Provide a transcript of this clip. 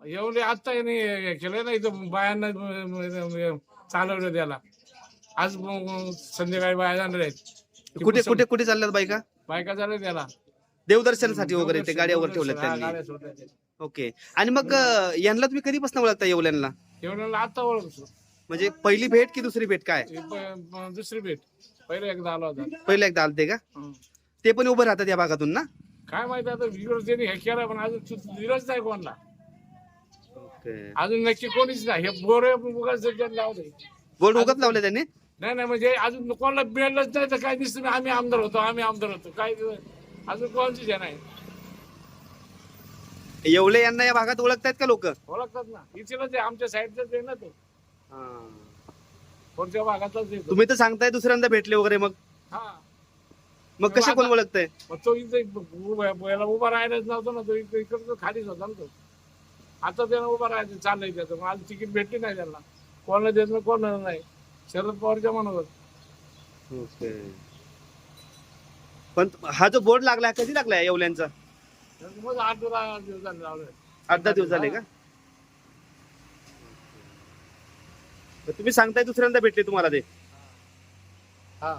एवढे आता याने हे केलं ना इथं बायांना चालवलं त्याला. आज संध्याकाळी बाया जाणार आहेत. कुठे कुठे कुठे चालल्यात बायका? बायका झालं त्याला. देवदर्शनासाठी वगैरे ते गाड्यावर ठेवल्यात हा, त्यांनी. ओके. आणि मग यांना तुम्ही कधीपासून ओळखता येवल्यांना? एवढ्याला आता ओळखतो. म्हणजे पहिली भेट की दुसरी भेट काय? दुसरी भेट. पहिले एकदा आला होता. पहिलं एकदा आलते का. ते पण उभं राहतात या भागातून ना? काय माहिती आता हे केलं पण अजून दिलंच नाही कोणाला. अजून नक्की कोणीच नाही. हे बोर उगाच लावले बोर्ड उगत लावले त्यांनी? नाही नाही म्हणजे अजून कोणाला मिळालंच नाही तर काय दिसतं? नाही, आम्ही आमदार होतो आम्ही आमदार होतो. काय अजून कोणाचीच हे नाही. येवले यांना या भागात ओळखतायत का लोक? ओळखतात ना. इथेच आमच्या साईडचाच आहे ना तो. पुढच्या भागातच येतो तुम्ही तर सांगताय दुसऱ्यांदा भेटले वगैरे मग. हा. मग कसे कोण ओळखताय? मग तो इथे उभा राहायलाच नव्हता ना तो इकडे इकडं खालीच होता ना तो. आता त्यानं उभा राहायचं चाललंय त्याचं. मग आज तिकीट भेटली नाही त्याला कोणाला देत नाही कोणाला नाही. शरद पवारच्या मनावर पण हा जो बोर्ड लागला कधी लागलाय येवल्यांचा? मग आठ दहा दिवसांनी लावलं. आठ दहा दिवस झाले का? तुम्ही सांगताय दुसऱ्यांदा भेटले तुम्हाला ते. हा.